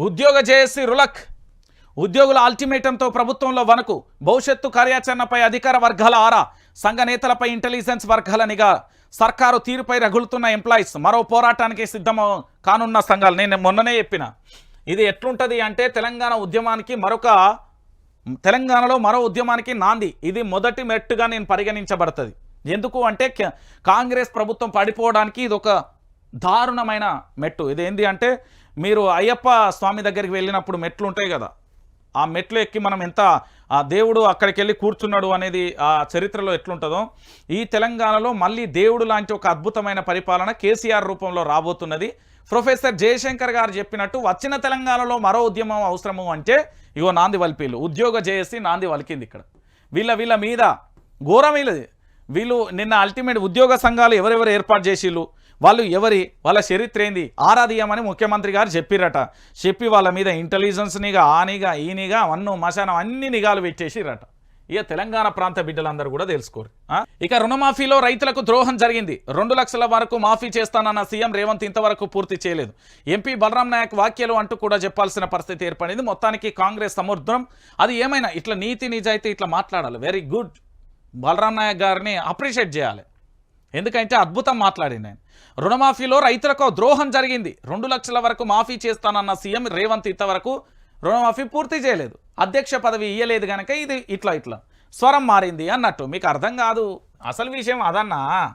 ఉద్యోగ జేఏసీ రులక్. ఉద్యోగుల అల్టిమేటంతో ప్రభుత్వంలో వనకు భవిష్యత్తు కార్యాచరణపై అధికార వర్గాల ఆరా. సంఘ నేతలపై ఇంటెలిజెన్స్ వర్గాల నిఘా. సర్కారు తీరుపై రగులుతున్న ఎంప్లాయీస్. మరో పోరాటానికి సిద్ధం కానున్న సంఘాలు. నేను మొన్ననే చెప్పిన. ఇది ఎట్లుంటుంది అంటే తెలంగాణ ఉద్యమానికి మరొక తెలంగాణలో మరో ఉద్యమానికి నాంది. ఇది మొదటి మెట్టుగా నేను పరిగణించబడుతుంది. ఎందుకు అంటే క- కాంగ్రెస్ ప్రభుత్వం పడిపోవడానికి ఇది ఒక దారుణమైన మెట్టు. ఇదేంది అంటే మీరు అయ్యప్ప స్వామి దగ్గరికి వెళ్ళినప్పుడు మెట్లు ఉంటాయి కదా. ఆ మెట్లు ఎక్కి మనం ఎంత ఆ దేవుడు అక్కడికి వెళ్ళి కూర్చున్నాడు అనేది ఆ చరిత్రలో ఎట్లుంటుందో ఈ తెలంగాణలో మళ్ళీ దేవుడు లాంటి ఒక అద్భుతమైన పరిపాలన కేసీఆర్ రూపంలో రాబోతున్నది. ప్రొఫెసర్ జయశంకర్ గారు చెప్పినట్టు వచ్చిన తెలంగాణలో మరో ఉద్యమం అవసరము అంటే ఇగో నాంది వలిపీలు. ఉద్యోగ జేఏసీ నాంది వలికింది ఇక్కడ. వీళ్ళ వీళ్ళ మీద ఘోరం వీళ్ళది వీళ్ళు నిన్న అల్టిమేట్ ఉద్యోగ సంఘాలు ఎవరెవరు ఏర్పాటు చేసిళ్ళు? వాళ్ళు ఎవరి వాళ్ళ చరిత్ర ఏంది? ఆరాధీయమని ముఖ్యమంత్రి గారు చెప్పిరట. చెప్పి వాళ్ళ మీద ఇంటెలిజెన్స్ ఆనిగా ఆ నిగా ఈ నిగా వన్ను మశానం అన్ని నిఘాలు పెట్టేసిరట. ఇక తెలంగాణ ప్రాంత బిడ్డలందరూ కూడా తెలుసుకోరు. ఇక రుణమాఫీలో రైతులకు ద్రోహం జరిగింది. రెండు లక్షల వరకు మాఫీ చేస్తానన్న సీఎం రేవంత్ ఇంతవరకు పూర్తి చేయలేదు. ఎంపీ బలరాం నాయక్ వ్యాఖ్యలు అంటూ కూడా చెప్పాల్సిన పరిస్థితి ఏర్పడింది. మొత్తానికి కాంగ్రెస్ సముద్రం అది ఏమైనా ఇట్లా నీతి నిజాయితీ ఇట్లా మాట్లాడాలి. వెరీ గుడ్ బలరాం నాయక్ గారిని అప్రిషియేట్ చేయాలి. ఎందుకంటే అద్భుతం మాట్లాడింది నేను రుణమాఫీలో రైతులకు ద్రోహం జరిగింది. రెండు లక్షల వరకు మాఫీ చేస్తానన్న సీఎం రేవంత్ ఇంతవరకు రుణమాఫీ పూర్తి చేయలేదు. అధ్యక్ష పదవి ఇయ్యలేదు కనుక ఇది ఇట్లా ఇట్లా. స్వరం మారింది అన్నట్టు. మీకు అర్థం కాదు. అసలు విషయం అదన్నా?